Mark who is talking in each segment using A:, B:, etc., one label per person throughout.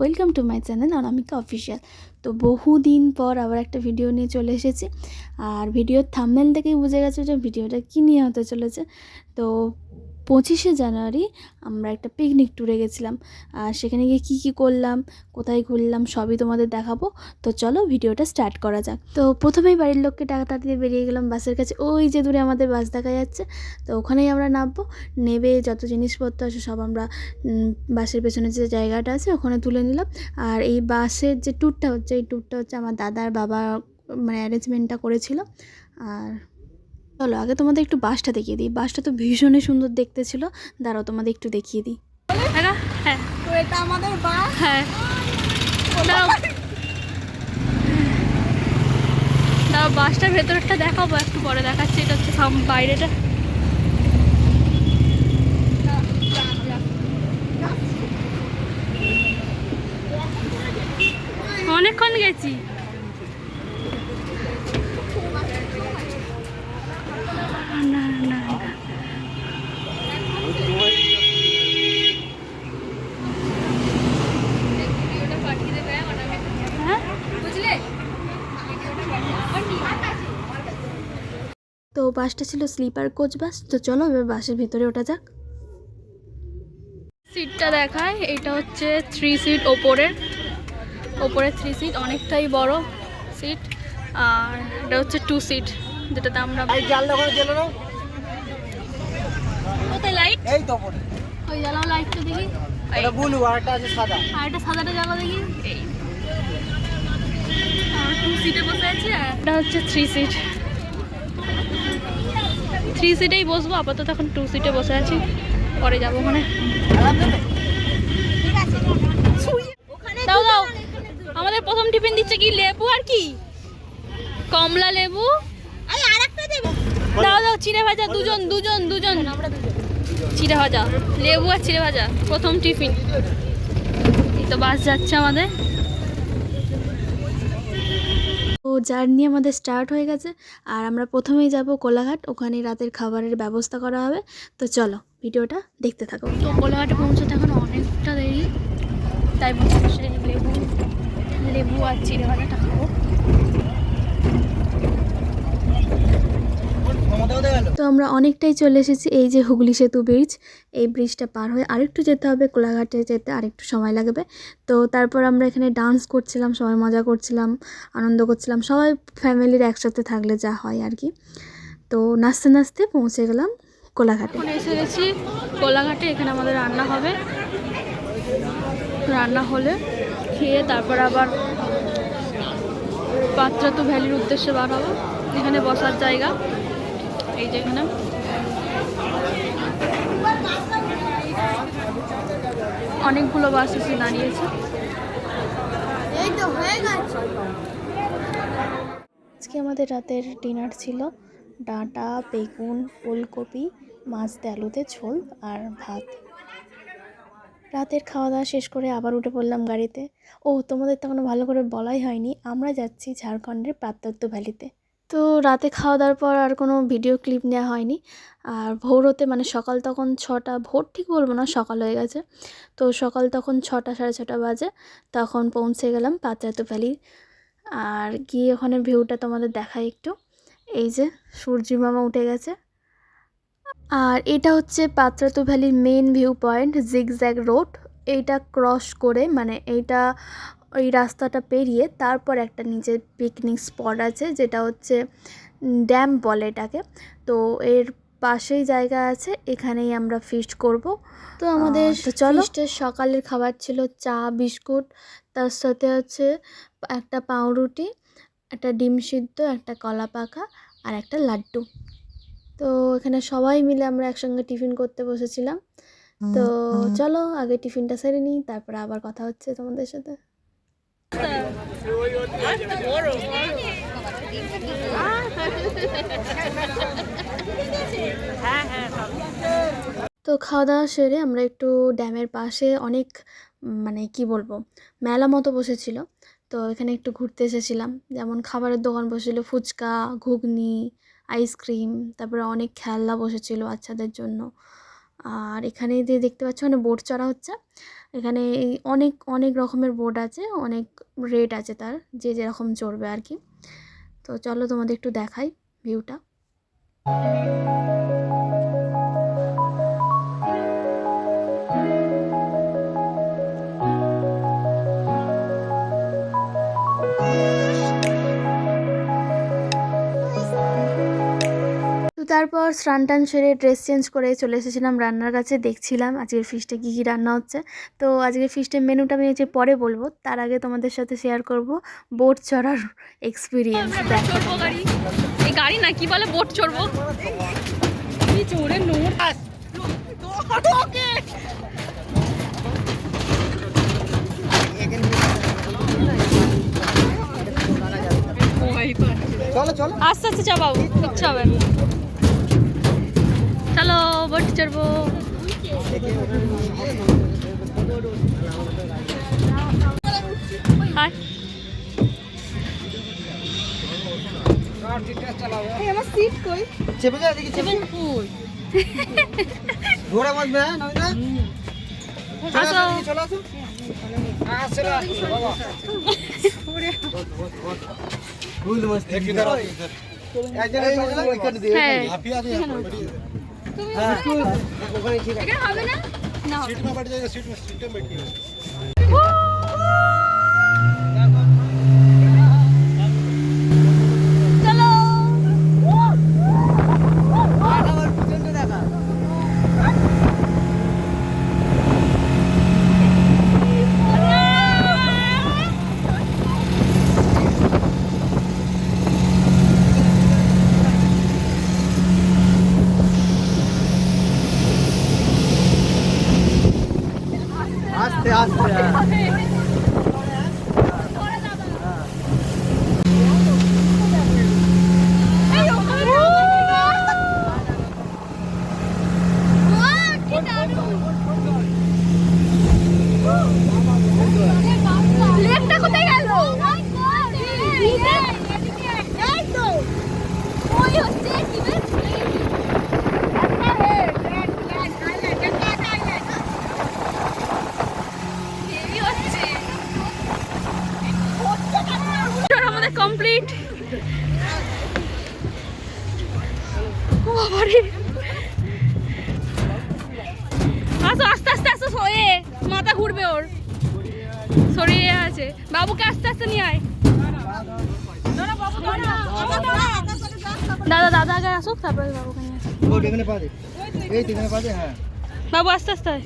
A: Welcome to my channel Anamika official তো বহুদিন পর আবার একটা ভিডিও নিয়ে চলে এসেছি। আর ভিডিওর থামনেল থেকেই বুঝে গেছে যে ভিডিওটা কী নিয়ে হতে চলেছে। তো পঁচিশে জানুয়ারি আমরা একটা পিকনিক ট্যুরে গেছিলাম। আর সেখানে গিয়ে কী কী করলাম, কোথায় ঘুরলাম, সবই তোমাদের দেখাবো। তো চলো ভিডিওটা স্টার্ট করা যাক। তো প্রথমেই বাড়ির লোককে টাকা দিয়ে বেরিয়ে গেলাম বাসের কাছে। ওই যে দূরে আমাদের বাস দেখা যাচ্ছে। তো ওখানেই আমরা নামবো। নেবে যত জিনিসপত্র আছে সব আমরা বাসের পেছনে যে জায়গাটা আছে ওখানে তুলে নিলাম। আর এই বাসের যে ট্যুরটা হচ্ছে, এই ট্যুরটা হচ্ছে আমার দাদার বাবা মানে অ্যারেঞ্জমেন্টটা করেছিল। আর চলো আগে তোমাদের একটু বাসটা দেখিয়ে দিই। বাসটা তো ভীষণই সুন্দর দেখতে ছিল। দাঁড়াও তোমাদের একটু দেখিয়ে দিই।
B: হ্যাঁ হ্যাঁ।
C: এটা আমাদের বাস?
B: হ্যাঁ। বাসটার ভেতরটা দেখাবো একটু পরে দেখাচ্ছি। এটা হচ্ছে বাইরেটা। অনেকক্ষণ গেছি না না না হ্যাঁ
A: তো বাসটা ছিল স্লিপার কোচ বাস তো চলো এবার বাসের ভিতরে ওঠা যাক।
B: সিটটা দেখায় এটা হচ্ছে থ্রি সিট ওপরের ওপরের থ্রি সিট অনেকটাই বড় সিট আর এটা হচ্ছে টু সিট যেটাতে আমরা কোথায় লাইট
C: এই তো
B: ওই জ্বালাও লাইটটা দেখি।
C: এটা ব্লু আর একটা আছে সাদা।
B: আর একটা সাদাটা জ্বালাও দেখি। এই। টু সিটে বসে আছি আর এটা হচ্ছে থ্রি সিট থ্রি সিটেই বসবো, আপাতত এখন টু সিটে বসে আছি। পরে যাব ওখানে। দাও। আমাদের প্রথম টিফিন দিচ্ছে কি, লেবু আর কি? কমলা লেবু। দাও দাও, চিড়ে ভাজা, দুজন দুজন দুজন। চিড়ে ভাজা, লেবু আর চিড়ে ভাজা, প্রথম টিফিন। এই তো বাস যাচ্ছে আমাদের।
A: তো জার্নি আমাদের স্টার্ট হয়ে গেছে। আর আমরা প্রথমেই যাব কোলাঘাট, ওখানে রাতের খাবারের ব্যবস্থা করা হবে। তো চলো, ভিডিওটা দেখতে থাকো।
B: তো কোলাঘাটে পৌঁছতে এখন অনেকটা দেরি। তাই বসে লেবু লেবু আর চিড়ে ভাজাটা খাব
C: ক্ষমতা কোথায় গেল
A: তো আমরা অনেকটাই চলে এসেছি এই যে হুগলি সেতু ব্রিজ এই ব্রিজটা পার হয়ে আরেকটু যেতে হবে কোলাঘাটে যেতে আরেকটু সময় লাগবে। তো তারপর আমরা এখানে ডান্স করছিলাম সবাই মজা করছিলাম আনন্দ করছিলাম সবাই ফ্যামিলির একসাথে থাকলে যা হয় আর কি। তো নাচতে নাচতে পৌঁছে গেলাম কোলাঘাটে।
B: এখন এসে গেছি কোলাঘাটে এখানে আমাদের রান্না হবে। রান্না হলে খেয়ে তারপর আবার পাত্রাতু ভ্যালির উদ্দেশ্যে বার হব। এখানে বসার জায়গা। এই যে এখানে। অনেকগুলো বাস এসে দাঁড়িয়েছে।
C: এই তো হয়ে গেছে।
A: আজকে আমাদের রাতের ডিনার ছিল ডাঁটা বেগুন ফুলকপি মাছ আলুতে ঝোল আর ভাত। রাতের খাওয়া দাওয়া শেষ করে আবার উঠে পড়লাম গাড়িতে। ও তোমাদের তো এখনও ভালো করে বলাই হয়নি। আমরা যাচ্ছি ঝাড়খণ্ডের প্রাত্যত্য ভ্যালিতে। তো রাতে খাওয়া দাওয়ার পর আর কোনো ভিডিও ক্লিপ নেওয়া হয়নি। আর ভোর হতে মানে সকাল তখন ছটা, ভোর ঠিক বলব না, সকাল হয়ে গেছে। তো সকাল তখন ছটা, সাড়ে ছটা বাজে, তখন পৌঁছে গেলাম পাত্রাত্য ভ্যালি আর গিয়ে ওখানে ভিউটা তোমাদের দেখাই একটু। এই যে সূর্যি মামা উঠে গেছে। আর এটা হচ্ছে Patratu ভ্যালির main view point zigzag road এইটা ক্রস করে মানে এইটা ওই রাস্তাটা পেরিয়ে তারপর একটা নিচের পিকনিক স্পট আছে যেটা হচ্ছে ড্যাম বলে এটাকে। তো এর পাশেই জায়গা আছে এখানেই আমরা ফিস্ট করব। তো আমাদের তো সকালের খাবার ছিল চা বিস্কুট তার সাথে হচ্ছে একটা পাউরুটি একটা ডিম সিদ্ধ একটা কলা পাকা আর একটা লাড্ডু। তো এখানে সবাই মিলে আমরা একসঙ্গে টিফিন করতে বসেছিলাম। তো চলো আগে টিফিনটা সেরে নিই তারপরে আবার কথা হচ্ছে তোমাদের সাথে। তো খাওয়া দাওয়া সেরে আমরা একটু ড্যামের পাশে অনেক মানে কি বলব, মেলা মতো বসেছিল। তো এখানে একটু ঘুরতে এসেছিলাম। যেমন খাবারের দোকান বসেছিল, ফুচকা, ঘুগনি আইসক্রিম তারপরে অনেক খেলনা বসেছিল বাচ্চাদের জন্য। আর এখানে যে দেখতে পাচ্ছ মানে বোট চড়া হচ্ছে। এখানে অনেক অনেক রকমের বোট আছে, অনেক রেট আছে তার, যে যেরকম চড়বে আর কি। তো চলো তোমাদের একটু দেখাই ভিউটা। তারপর স্নান টান সেরে ড্রেস চেঞ্জ করে চলে এসেছিলাম রান্নার কাছে দেখছিলাম আজকের ফিশটা কী কী রান্না হচ্ছে। তো আজকের ফিশটের মেনুটা আমি হচ্ছে পরে বলব তার আগে তোমাদের সাথে শেয়ার করব বোট চড়ার এক্সপিরিয়েন্স
B: গাড়ি। এই গাড়ি না কি বলে বোট চড়বো?
C: চলো চলো।
B: আস্তে আস্তে চাপাবো ইচ্ছা হবে না আসো
C: বাবা। ফুল মস্ত
B: হ্যাঁ।
C: ওখানে ঠিক আছে এটা
B: হবে না? না সিট
C: না সিট সিটে আস্তে আস্তে হ্যাঁ।
B: লেকটা কোথায় গেল আমাদের কমপ্লিট বাবারে। আসো আস্তে আস্তে আসো সয়ে মাথা ঘুরবে ওর। সরিয়ে আছে। বাবুকে আস্তে আস্তে নিয়ে আয়। দাদা দাদা আগে আসুক তারপরে বাবুকে নিয়ে আসুক।
C: এখানে পা দে। এই এখানে পা দে হ্যাঁ।
B: বাবু আস্তে আস্তে আয়।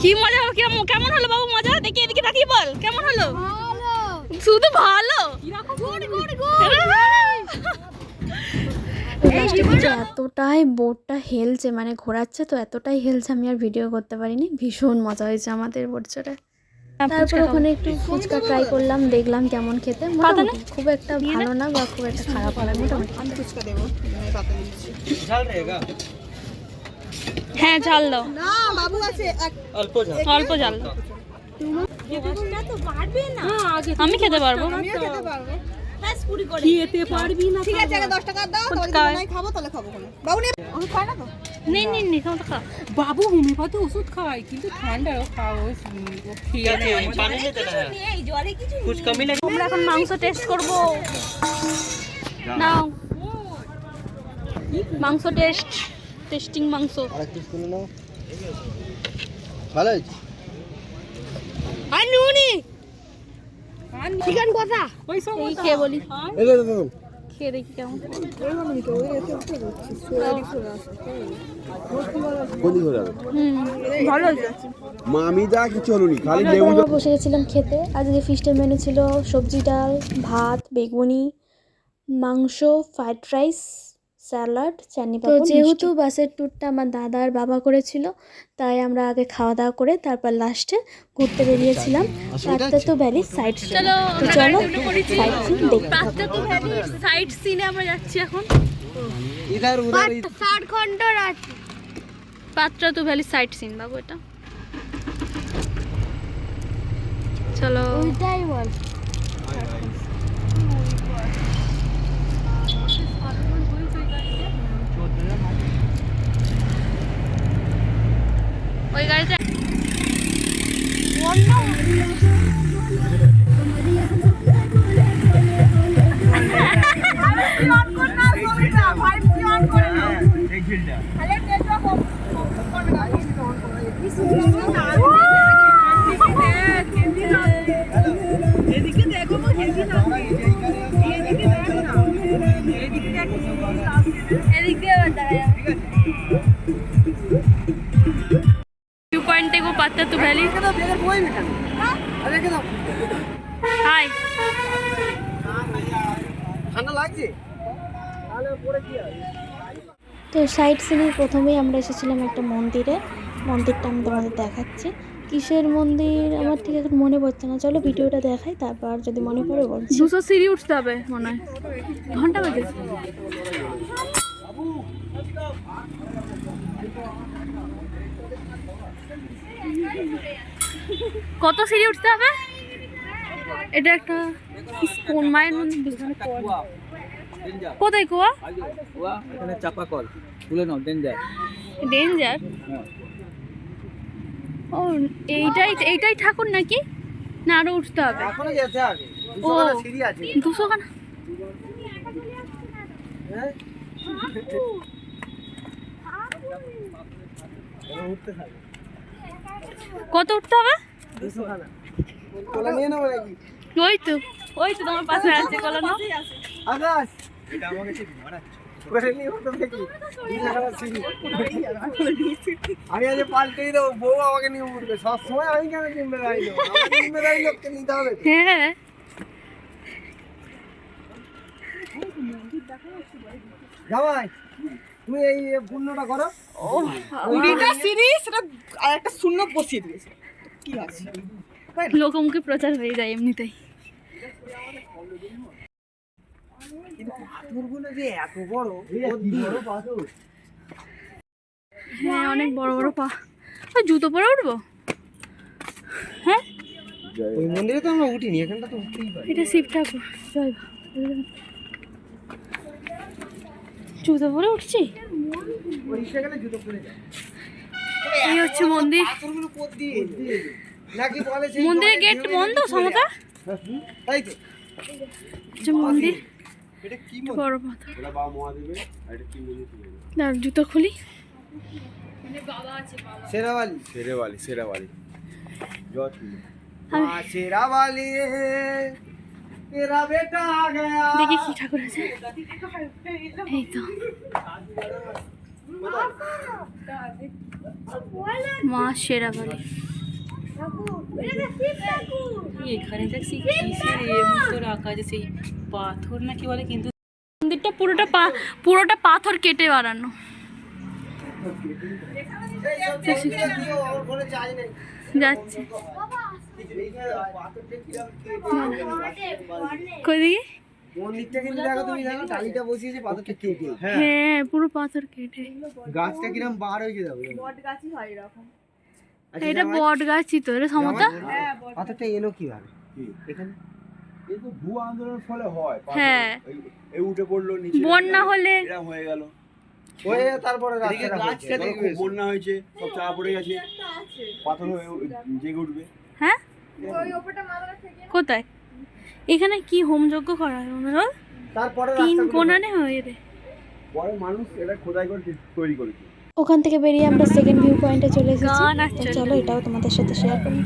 B: কি মজা হলো কেমন কেমন হলো বাবু মজা? দেখি এদিকে বল কেমন হলো? শুধু ভালো?
A: হ্যাঁ। এতটাই বোটটা হেলছে মানে ঘোরাচ্ছে তো এতটাই হেলছে আমি আর ভিডিও করতে পারিনি। ভীষণ মজা হয়েছে আমাদের বোট তারপর ওখানে একটু ফুচকা ট্রাই করলাম দেখলাম কেমন খেতে। খুব একটা ভালো না বা খুব একটা খারাপ হয় মোটামুটি।
C: ফুচকা দেবো
B: হ্যাঁ জল দাও।
C: না বাবু আছে
B: অল্প অল্প দাও। আমি খেতে পারব।
D: বাবু তো?
E: ওষুধ কিন্তু ঠান্ডারও খাওয়া
B: এখন মাংস টেস্ট করব। নাও। মাংস টেস্ট টেস্টিং মাংস।
C: আর একটু শুনে নাও। ভালো হয়েছে?
B: আর নুনি!
D: চিকেন কষা?
E: ওই সব
B: এই খেয়ে বলি।
C: এই দেখুন
B: খেয়ে দেখি কেমন।
F: কোনদিন হয়ে যাবে?
D: ভালো হয়েছে।
F: মামি দা কিছু হলো খালি লেবু
A: বসে গেছিলাম খেতে। আজকে ফিস্টের মেনু ছিল সবজি ডাল ভাত বেগুনি মাংস ফ্রাইড রাইস স্যালাড চানি তো যেহেতু বাসের ট্যুরটা আমার দাদা আর বাবা করেছিল তাই আমরা আগে খাওয়া দাওয়া করে তারপর লাস্টে ঘুরতে বেরিয়েছিলাম। পাত্তা তো ভ্যালি সাইড
B: চলো
A: চলো সাইড সিন দেখতে
B: পাত্তা তো ভ্যালি সাইড সিনে আমরা যাচ্ছি এখন।
C: ইদার উদার
D: সাড় ঘণ্টা রাত
B: পাত্রা তো ভ্যালি সাইড সিন বাবু এটা। চলো।
D: ওইটাই বল।
C: ঠান্ডা লাগছে? তাহলে পরে কি
A: তো সাইড সিনের প্রথমেই আমরা এসেছিলাম একটা মন্দিরে। মন্দিরটা আমি তোমাদের দেখাচ্ছি। কিসের মন্দির? আমার ঠিক এখন মনে পড়ছে না। চলো ভিডিওটা দেখাই তারপর যদি মনে পড়ে বলছি।
B: দুশো সিঁড়ি উঠতে হবে মনে হয়। ঘণ্টা বাজে। কত সিঁড়ি উঠতে হবে? এটা একটা কোন মায়ের মন্দির? বুঝতে কোথায় কুয়া?
C: এখানে চাপা কল। তুলে নাও ডেঞ্জার
B: ডেঞ্জার ও এইটাই এইটাই ঠাকুর নাকি? না আরও উঠতে হবে।
C: এখনও যেতে হবে।
B: ও
C: সিঁড়ি আছে।
B: দুশো খানা
C: হ্যাঁ উঠতে থাকবে
B: কত উঠতে হবে? ওই তো ওই তো তোমার পাশে আছে কলো
C: আকাশ পাল্টেই দেবো বউ আমাকে নিয়ে উঠবে সবসময় কেন হবে
B: হ্যাঁ।
C: তুমি এই পূর্ণটা করো।
E: সিরিজ সেটা আর একটা শূন্য বসিয়ে দিয়েছে। কি আছে?
B: লোকমুখে প্রচার হয়ে যায় এমনিতেই।
C: কিন্তু পাথরগুলো যে এত বড় বড় পাথর?
B: হ্যাঁ অনেক বড় বড় পা। ওই জুতো পরে উঠবো? হ্যাঁ?
C: ওই মন্দিরে তো আমরা উঠিনি এখানটা তো উঠতেই পারি
B: এটা শিব ঠাকুর। জয়। জুতো পরে উঠছি?
C: জুতো পরে যায়
B: এই হচ্ছে মন্দির। মন্দিরের গেট বন্ধ সমতা?
C: তাই তো
B: হচ্ছে মন্দির।
C: এটা কি
B: বড় পাথর জুতো খুলি।
C: শেরাওয়ালি।
F: সেরেবালি সেরাবালি জয়
B: দেখি কি ঠাকুর আছে এই তো মা শেরাবালি
E: এখানে দেখছি কিসের রাখা আছে সেই পাথর না কি বলে কিন্তু
B: মন্দিরটা পুরোটা পা পুরোটা পাথর কেটে বানানো
C: নাই
B: যাচ্ছে
C: পাথরটা কিরম কেটে
B: কই দেখি
C: মন্দিরটা কিন্তু দেখো তুমি দেখো টালিটা বসিয়েছে পাথরটা কেটে। হ্যাঁ।
B: হ্যাঁ পুরো পাথর কেটে।
C: গাছটা কিরম বার হয়েছে দেখো। আচ্ছা,
B: এটা
C: জামাই,
B: বট গাছই তো এটা সমতা?
C: পাথরটা এলো কীভাবে? এখানে?
F: ভূ আন্দোলনের ফলে হয়
B: হ্যাঁ।
F: এই- উঠে পড়ল নিচে
B: বন্যা হলে
F: এরকম হয়ে গেল।
C: ওই তারপরে হয়েছে।
F: বন্যা হয়েছে সব চাপা পড়ে গেছে। পাথর হয়ে উ- জেগে উঠবে।
B: হ্যাঁ? কোথায়? এখানে কি হোমযজ্ঞ করা হয় অনুরোধ
C: তারপরে
B: তিন কোনানে হয়ে রে
F: পরে মানুষ এটা খোদাই করে তৈরি করেছে।
A: ওখান থেকে বেরিয়ে আমরা সেকেন্ড ভিউ পয়েন্টে চলে এসেছি। চলো এটাও তোমাদের সাথে শেয়ার করি।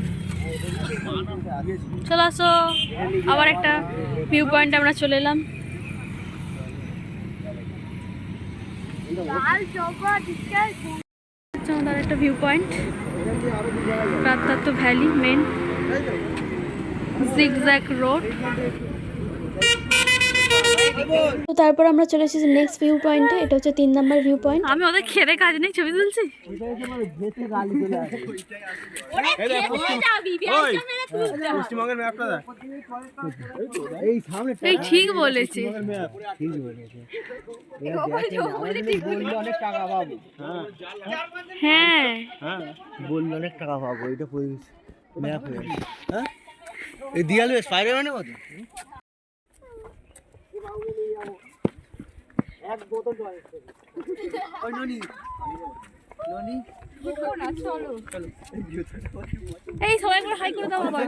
B: চলে আসো। আবার একটা ভিউ পয়েন্ট আমরা চলে এলাম। একটা ভিউ পয়েন্ট রাত্তার ভ্যালি মেন জিগজ্যাক রোড
A: তো তারপর আমরা চলে এসেছি নেক্সট ভিউ পয়েন্টে এটা হচ্ছে তিন নাম্বার ভিউ পয়েন্ট
B: আমি ওদের খেতে কাজ নেই ছবি তুলছি?
C: এই
B: ঠিক বলেছে
C: টাকা পাবো।
B: হ্যাঁ।
C: বললে অনেক টাকা পাবো এটা হয়ে? এই দিয়ালে স্পাইডারম্যানে কত? এক বোতল ওই ননি। ননি?
B: এই সবাই করে হাই করে দাও বাবা এই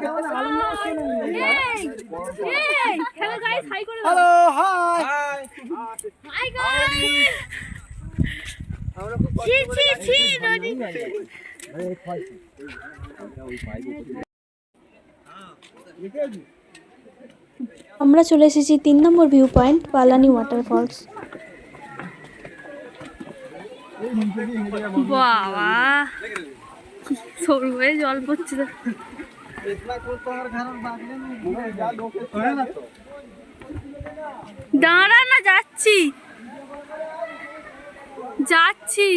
B: এই হ্যালো গাইস হাই করে দাও।
C: হ্যালো হাই
D: হাই গাইস ছি ছি ছি নদী
A: আমরা চলে এসেছি তিন number view point Palani waterfalls
B: বাবা সরু হয়ে জল পড়ছে দাঁড়া না, যাচ্ছি। যাচ্ছি।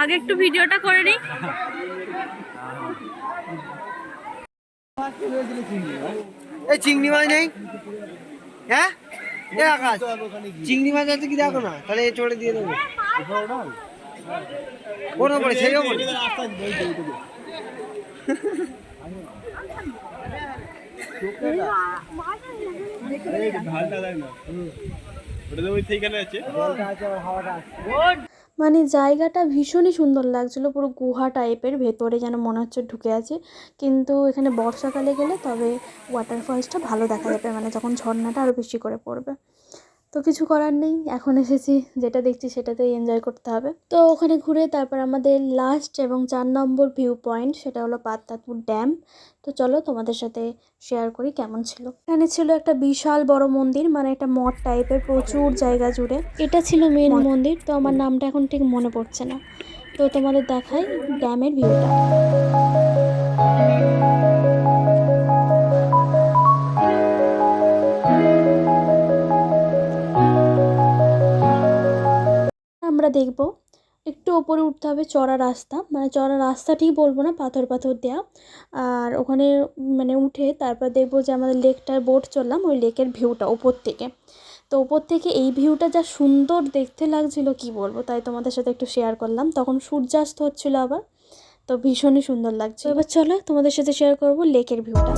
B: আগে একটু ভিডিওটা করে নিই।
C: এই চিংড়ি মাছ নেই? হ্যাঁ? এ আকাশ চিংড়ি মাছ আছে কি দেখো না? তাহলে এ চড়ে দিয়ে দেবো। সেই ওপরে
F: ওটা তো ওই সেইখানে
C: হাওয়াটা আছে।
A: মানে জায়গাটা ভীষণই সুন্দর লাগছিল। পুরো গুহা টাইপের ভেতরে যেন মনে হচ্ছে ঢুকে আছে। কিন্তু এখানে বর্ষাকালে গেলে তবে ওয়াটারফলসটা ভালো দেখা যাবে। মানে যখন ঝর্ণাটা আরও বেশি করে পড়বে। তো কিছু করার নেই এখন এসেছি যেটা দেখছি সেটাতেই এনজয় করতে হবে। তো ওখানে ঘুরে তারপর আমাদের লাস্ট এবং চার নম্বর ভিউ পয়েন্ট সেটা হলো পাত্তাপুর ড্যাম তো চলো তোমাদের সাথে শেয়ার করি কেমন ছিল। এখানে ছিল একটা বিশাল বড় মন্দির মানে একটা মঠ টাইপের প্রচুর জায়গা জুড়ে। এটা ছিল মেন মন্দির তো আমার নামটা এখন ঠিক মনে পড়ছে না। তো তোমাদের দেখাই ড্যামের ভিউটা আমরা দেখব। একটু ওপরে উঠতে হবে চড়া রাস্তা। মানে চড়া রাস্তা ঠিক বলব না, পাথর পাথর দেওয়া আর ওখানে মানে উঠে তারপর দেখব যে আমাদের লেকটার বোট চললাম ওই লেকের ভিউটা ওপর থেকে। তো ওপর থেকে এই ভিউটা যা সুন্দর দেখতে লাগছিল, কি বলব? তাই তোমাদের সাথে একটু শেয়ার করলাম। তখন সূর্যাস্ত হচ্ছিল আবার, তো ভীষণই সুন্দর লাগছে এবার চলো তোমাদের সাথে শেয়ার করব লেকের ভিউটা।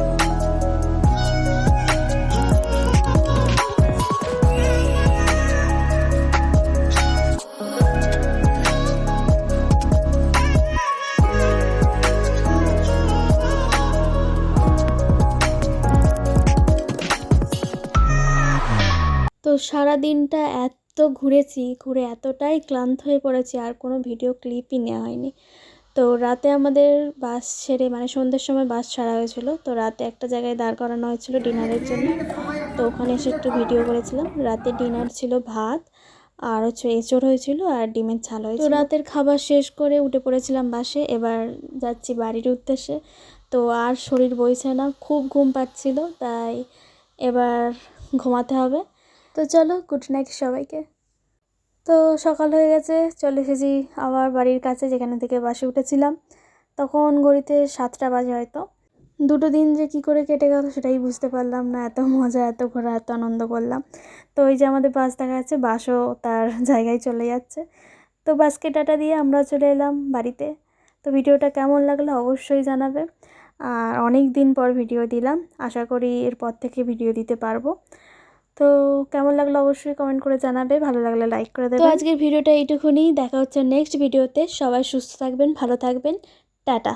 A: সারা দিনটা এত ঘুরেছি, ঘুরে এতটাই ক্লান্ত হয়ে পড়েছি, আর কোনো ভিডিও ক্লিপই নেওয়া হয়নি। তো রাতে আমাদের বাস ছেড়ে মানে সন্ধ্যের সময় বাস ছাড়া হয়েছিল, তো রাতে একটা জায়গায় দাঁড় করানো হয়েছিল ডিনারের জন্য। তো ওখানে এসে একটু ভিডিও করেছিলাম। রাতে ডিনার ছিল ভাত, আর হচ্ছে এঁচড় হয়েছিল, আর ডিমের ছাল হয়েছিল। তো রাতের খাবার শেষ করে উঠে পড়েছিলাম বাসে, এবার যাচ্ছি বাড়ির উদ্দেশ্যে। তো আর শরীর বইছে না, খুব ঘুম পাচ্ছিল, তাই এবার ঘুমাতে হবে। তো চলো গুড নাইট সবাইকে। তো সকাল হয়ে গেছে, চলে এসেছি আবার বাড়ির কাছে, যেখানে থেকে বাসে উঠেছিলাম। তখন ঘড়িতে সাতটা বাজে হয়তো। দুটো দিন যে কী করে কেটে গেল সেটাই বুঝতে পারলাম না, এত মজা, এত ঘোরা, এত আনন্দ করলাম। তো ওই যে আমাদের বাস দেখা যাচ্ছে, বাসও তার জায়গায় চলে যাচ্ছে। তো বাসকে টাটা দিয়ে আমরা চলে এলাম বাড়িতে। তো ভিডিওটা কেমন লাগল অবশ্যই জানাবে। আর অনেক দিন পর ভিডিও দিলাম, আশা করি এরপর থেকে ভিডিও দিতে পারব। তো কেমন লাগল অবশ্যই কমেন্ট করে জানাবে ভালো লাগলে লাইক করে দেবে তো আজকের ভিডিওটা এইটুকুনি দেখা হচ্ছে নেক্সট ভিডিওতে সবাই সুস্থ থাকবেন ভালো থাকবেন টাটা।